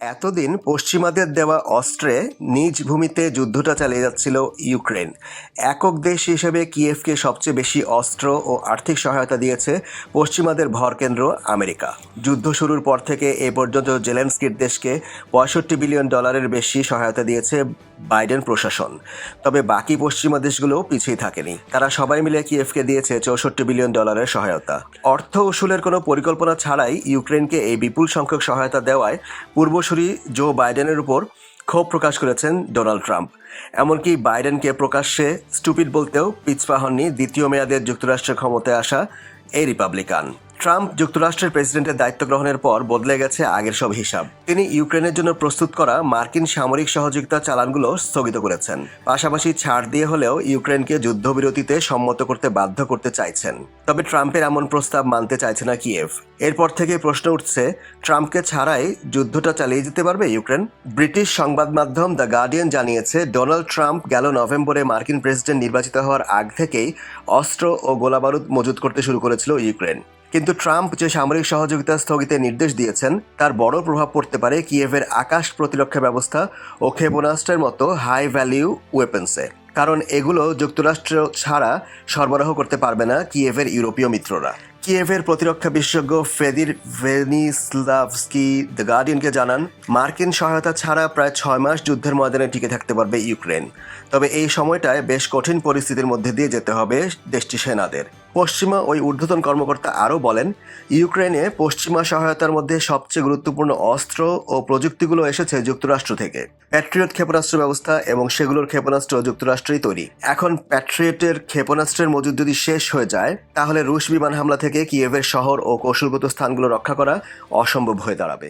এতদিন পশ্চিমাদের দেওয়া অস্ত্রে নিজ ভূমিতে যুদ্ধটা চালিয়ে যাচ্ছিল ইউক্রেন। একক দেশ হিসেবে কিয়েভকে সবচেয়ে বেশি অস্ত্র ও আর্থিক সহায়তা দিয়েছে পশ্চিমাদের ভরকেন্দ্র আমেরিকা। যুদ্ধ শুরুর পর থেকে এ পর্যন্ত জেলেন্সকির দেশকে পঁয়ষট্টি বিলিয়ন ডলারের বেশি সহায়তা দিয়েছে বাইডেন প্রশাসন। তবে বাকি পশ্চিমা দেশগুলো পিছিয়ে থাকেনি। তারা সবাই মিলে কিয়েভকে দিয়েছে চৌষট্টি বিলিয়ন ডলারের সহায়তা। অর্থ উসুলের কোনো পরিকল্পনা ছাড়াই ইউক্রেনকে এই বিপুল সংখ্যক সহায়তা দেওয়ায় পূর্বসূরি জো বাইডেনের উপর ক্ষোভ প্রকাশ করেছেন ডোনাল্ড ট্রাম্প। এমনকি বাইডেনকে প্রকাশ্যে স্টুপিড বলতেও পিছপা হননি দ্বিতীয় মেয়াদের যুক্তরাষ্ট্রের ক্ষমতায় আসা এই রিপাবলিকান। ট্রাম্প যুক্তরাষ্ট্রের প্রেসিডেন্টের দায়িত্ব গ্রহণের পর বদলে গেছে আগের সব হিসাব। তিনি ইউক্রেনের জন্য প্রস্তুত করা মার্কিন সামরিক সহযোগিতা চালানগুলো স্থগিত করেছেন। পাশাপাশি ছাড় দিয়ে হলেও ইউক্রেনকে যুদ্ধবিরতিতে সম্মত করতে বাধ্য করতে চাইছেন। তবে ট্রাম্পের এমন প্রস্তাব মানতে চাইছে না কিয়েভ। এরপর থেকে প্রশ্ন উঠছে, ট্রাম্পকে ছাড়াই যুদ্ধটা চালিয়ে যেতে পারবে ইউক্রেন? ব্রিটিশ সংবাদ মাধ্যম দ্য গার্ডিয়ান জানিয়েছে, ডোনাল্ড ট্রাম্প গেল নভেম্বরে মার্কিন প্রেসিডেন্ট নির্বাচিত হওয়ার আগ থেকেই অস্ত্র ও গোলাবারুদ মজুত করতে শুরু করেছিল ইউক্রেন। কিন্তু ট্রাম্প যে সামরিক সহযোগিতা স্থগিতের নির্দেশ দিয়েছেন, তার বড় প্রভাব পড়তে পারে কিয়েভের আকাশ প্রতিরক্ষা ব্যবস্থা ও ক্ষেপণাস্ত্রের মতো হাই ভ্যালিউ ওয়েপন্সে কারণ এগুলো যুক্তরাষ্ট্র ছাড়া সরবরাহ করতে পারবে না কিয়েভের ইউরোপীয় মিত্ররা। কিয়েভের প্রতিরক্ষা বিশেষজ্ঞ ফেদির ভেনিসলাভস্কি, দ্য গার্ডিয়ানকে জানান, মার্কিন সহায়তা ছাড়া প্রায় ছয় মাস যুদ্ধের ময়দানে টিকে থাকতে পারবে ইউক্রেন। তবে এই সময়টায় বেশ কঠিন পরিস্থিতির মধ্যে দিয়ে যেতে হবে দেশটি সেনাদের। পশ্চিমা ওই ঊর্ধ্বতন কর্মকর্তা আরও বলেন ইউক্রেনে পশ্চিমা সহায়তার মধ্যে সবচেয়ে গুরুত্বপূর্ণ অস্ত্র ও প্রযুক্তিগুলো এসেছে যুক্তরাষ্ট্র থেকে। প্যাট্রিয়ট ক্ষেপণাস্ত্র ব্যবস্থা এবং সেগুলোর ক্ষেপণাস্ত্র যুক্তরাষ্ট্রেই তৈরি। এখন প্যাট্রিয়টের ক্ষেপণাস্ত্রের মজুদ যদি শেষ হয়ে যায়, তাহলে রুশ বিমান হামলা থেকে কিয়েভের শহর ও কৌশলগত স্থানগুলো রক্ষা করা অসম্ভব হয়ে দাঁড়াবে।